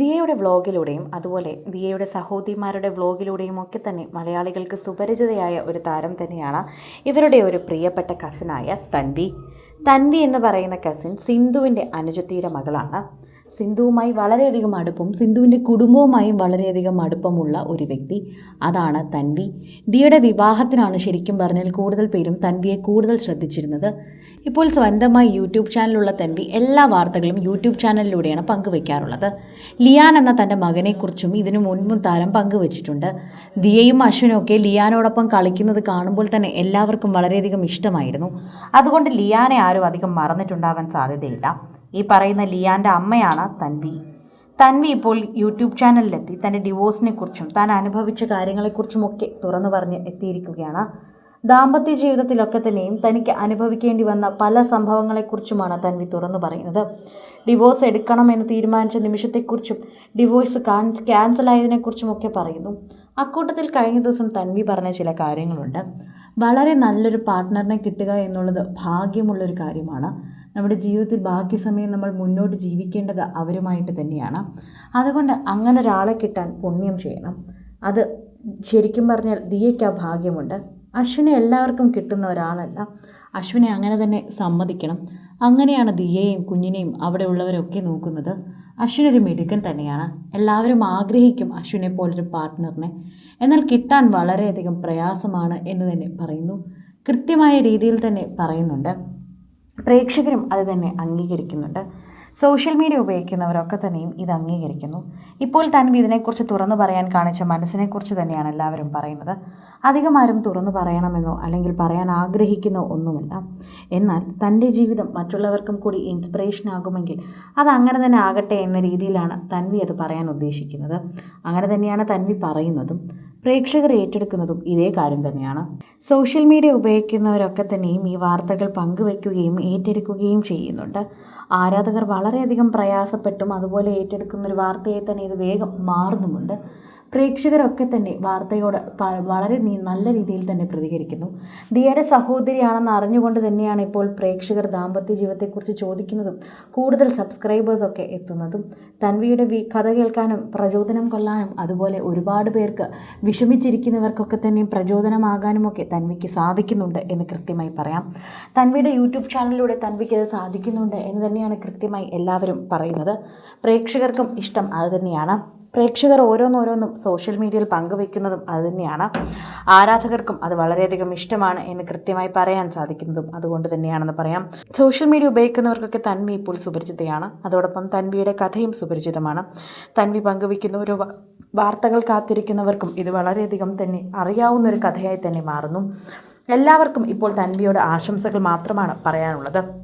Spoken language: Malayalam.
ദിയയുടെ വ്ളോഗിലൂടെയും അതുപോലെ ദിയയുടെ സഹോദരിമാരുടെ വ്ളോഗിലൂടെയും ഒക്കെ തന്നെ മലയാളികൾക്ക് സുപരിചിതയായ ഒരു താരം തന്നെയാണ് ഇവരുടെ ഒരു പ്രിയപ്പെട്ട കസിനായ തൻവി. തൻവി എന്ന് പറയുന്ന കസിൻ സിന്ധുവിന്റെ അനുജത്തിയുടെ മകളാണ്. സിന്ധുവുമായി വളരെയധികം അടുപ്പം സിന്ധുവിന്റെ കുടുംബവുമായും വളരെയധികം അടുപ്പമുള്ള ഒരു വ്യക്തി. അതാണ് തൻവി. ദിയുടെ വിവാഹത്തിനാണ് ശരിക്കും പറഞ്ഞാൽ കൂടുതൽ പേരും തൻവിയെ കൂടുതൽ ശ്രദ്ധിച്ചിരുന്നത്. ഇപ്പോൾ സ്വന്തമായി യൂട്യൂബ് ചാനലുള്ള തൻവി എല്ലാ വാർത്തകളും യൂട്യൂബ് ചാനലിലൂടെയാണ് പങ്കുവയ്ക്കാറുള്ളത് ലിയാൻ എന്ന തന്റെ മകനെക്കുറിച്ചും ഇതിനു മുൻപും താരം പങ്കുവച്ചിട്ടുണ്ട്. ദിയയും അശ്വിനും ഒക്കെ ലിയാനോടൊപ്പം കളിക്കുന്നത് കാണുമ്പോൾ തന്നെ എല്ലാവർക്കും വളരെയധികം ഇഷ്ടമായിരുന്നു. അതുകൊണ്ട് ലിയാനെ ആരും അധികം മറന്നിട്ടുണ്ടാവാൻ സാധ്യതയില്ല. ഈ പറയുന്ന ലിയാന്റെ അമ്മയാണ് തൻവി. തൻവി ഇപ്പോൾ യൂട്യൂബ് ചാനലിലെത്തി. തന്റെ ഡിവോഴ്സിനെ കുറിച്ചും താൻ അനുഭവിച്ച കാര്യങ്ങളെക്കുറിച്ചുമൊക്കെ തുറന്നു പറഞ്ഞ് എത്തിയിരിക്കുകയാണ്. ദാമ്പത്യ ജീവിതത്തിലൊക്കെ തന്നെയും തനിക്ക് അനുഭവിക്കേണ്ടി വന്ന പല സംഭവങ്ങളെക്കുറിച്ചുമാണ് തൻവി തുറന്നു പറയുന്നത്. ഡിവോഴ്സ് എടുക്കണമെന്ന് തീരുമാനിച്ച നിമിഷത്തെക്കുറിച്ചും ഡിവോഴ്സ് ക്യാൻസൽ ആയതിനെക്കുറിച്ചുമൊക്കെ പറയുന്നു. അക്കൂട്ടത്തിൽ കഴിഞ്ഞ ദിവസം തൻവി പറഞ്ഞ ചില കാര്യങ്ങളുണ്ട്. വളരെ നല്ലൊരു പാർട്ട്ണറിനെ കിട്ടുക എന്നുള്ളത് ഭാഗ്യമുള്ളൊരു കാര്യമാണ്. നമ്മുടെ ജീവിതത്തിൽ ബാക്കി സമയം നമ്മൾ മുന്നോട്ട് ജീവിക്കേണ്ടത് അവരുമായിട്ട് തന്നെയാണ്. അതുകൊണ്ട് അങ്ങനെ ഒരാളെ കിട്ടാൻ പുണ്യം ചെയ്യണം. അത് ശരിക്കും പറഞ്ഞാൽ ദിയയ്ക്ക് ആ ഭാഗ്യമുണ്ട്. അശ്വിനെ എല്ലാവർക്കും കിട്ടുന്ന ഒരാളല്ല. അശ്വിനെ അങ്ങനെ തന്നെ സമ്മതിക്കണം. അങ്ങനെയാണ് ദിയയെയും കുഞ്ഞിനെയും അവിടെ ഉള്ളവരൊക്കെ നോക്കുന്നത്. അശ്വിനൊരു മിടുക്കൻ തന്നെയാണ്. എല്ലാവരും ആഗ്രഹിക്കും അശ്വിനെ പോലൊരു പാർട്ട്ണറിനെ. എന്നാൽ കിട്ടാൻ വളരെയധികം പ്രയാസമാണ് എന്ന് തന്നെ പറയുന്നു. കൃത്യമായ രീതിയിൽ തന്നെ പറയുന്നുണ്ട്. പ്രേക്ഷകരും അത് തന്നെ അംഗീകരിക്കുന്നുണ്ട്. സോഷ്യൽ മീഡിയ ഉപയോഗിക്കുന്നവരൊക്കെ തന്നെയും ഇത് അംഗീകരിക്കുന്നു. ഇപ്പോൾ തൻവി ഇതിനെക്കുറിച്ച് തുറന്നു പറയാൻ കാണിച്ച മനസ്സിനെക്കുറിച്ച് തന്നെയാണ് എല്ലാവരും പറയുന്നത്. അധികം ആരും തുറന്നു പറയണമെന്നോ അല്ലെങ്കിൽ പറയാൻ ആഗ്രഹിക്കുന്നോ ഒന്നുമില്ല. എന്നാൽ തന്റെ ജീവിതം മറ്റുള്ളവർക്കും കൂടി ഇൻസ്പിറേഷൻ ആകുമെങ്കിൽ അത് അങ്ങനെ തന്നെ ആകട്ടെ എന്ന രീതിയിലാണ് തൻവി അത് പറയാൻ ഉദ്ദേശിക്കുന്നത്. അങ്ങനെ തന്നെയാണ് തൻവി പറയുന്നതും. പ്രേക്ഷകർ ഏറ്റെടുക്കുന്നതും ഇതേ കാര്യം തന്നെയാണ്. സോഷ്യൽ മീഡിയ ഉപയോഗിക്കുന്നവരൊക്കെ തന്നെയും ഈ വാർത്തകൾ പങ്കുവെക്കുകയും ഏറ്റെടുക്കുകയും ചെയ്യുന്നുണ്ട്. ആരാധകർ വളരെയധികം പ്രയാസപ്പെട്ടും അതുപോലെ ഏറ്റെടുക്കുന്ന ഒരു വാർത്തയെ തന്നെ ഇത് വേഗം മാറുന്നുമുണ്ട്. പ്രേക്ഷകരൊക്കെ തന്നെ വാർത്തയോട് വളരെ നല്ല രീതിയിൽ തന്നെ പ്രതികരിക്കുന്നു. ദിയയുടെ സഹോദരിയാണെന്ന് അറിഞ്ഞുകൊണ്ട് തന്നെയാണ് ഇപ്പോൾ പ്രേക്ഷകർ ദാമ്പത്യ ജീവിതത്തെക്കുറിച്ച് ചോദിക്കുന്നതും കൂടുതൽ സബ്സ്ക്രൈബേഴ്സൊക്കെ എത്തുന്നതും. തൻവിയുടെ കഥ കേൾക്കാനും പ്രചോദനം കൊള്ളാനും അതുപോലെ ഒരുപാട് പേർക്ക് വിഷമിച്ചിരിക്കുന്നവർക്കൊക്കെ തന്നെ പ്രചോദനമാകാനുമൊക്കെ തൻവിക്ക് സാധിക്കുന്നുണ്ട് എന്ന് കൃത്യമായി പറയാം. തൻവിയുടെ യൂട്യൂബ് ചാനലിലൂടെ തൻവിക്ക് അത് സാധിക്കുന്നുണ്ട് എന്ന് തന്നെയാണ് കൃത്യമായി എല്ലാവരും പറയുന്നത്. പ്രേക്ഷകർക്കും ഇഷ്ടം അത് തന്നെയാണ്. പ്രേക്ഷകർ ഓരോന്നോരോന്നും സോഷ്യൽ മീഡിയയിൽ പങ്കുവെക്കുന്നതും അതുതന്നെയാണ്. ആരാധകർക്കും അത് വളരെയധികം ഇഷ്ടമാണ് എന്ന് കൃത്യമായി പറയാൻ സാധിക്കുന്നതും അതുകൊണ്ട് തന്നെയാണെന്ന് പറയാം. സോഷ്യൽ മീഡിയ ഉപയോഗിക്കുന്നവർക്കൊക്കെ തൻവി ഇപ്പോൾ സുപരിചിതയാണ്. അതോടൊപ്പം തൻവിയുടെ കഥയും സുപരിചിതമാണ്. തൻവി പങ്കുവയ്ക്കുന്ന ഒരു വാർത്തകൾ കാത്തിരിക്കുന്നവർക്കും ഇത് വളരെയധികം തന്നെ അറിയാവുന്ന ഒരു കഥയായി തന്നെ മാറുന്നു. എല്ലാവർക്കും ഇപ്പോൾ തൻവിയോട് ആശംസകൾ മാത്രമാണ് പറയാനുള്ളത്.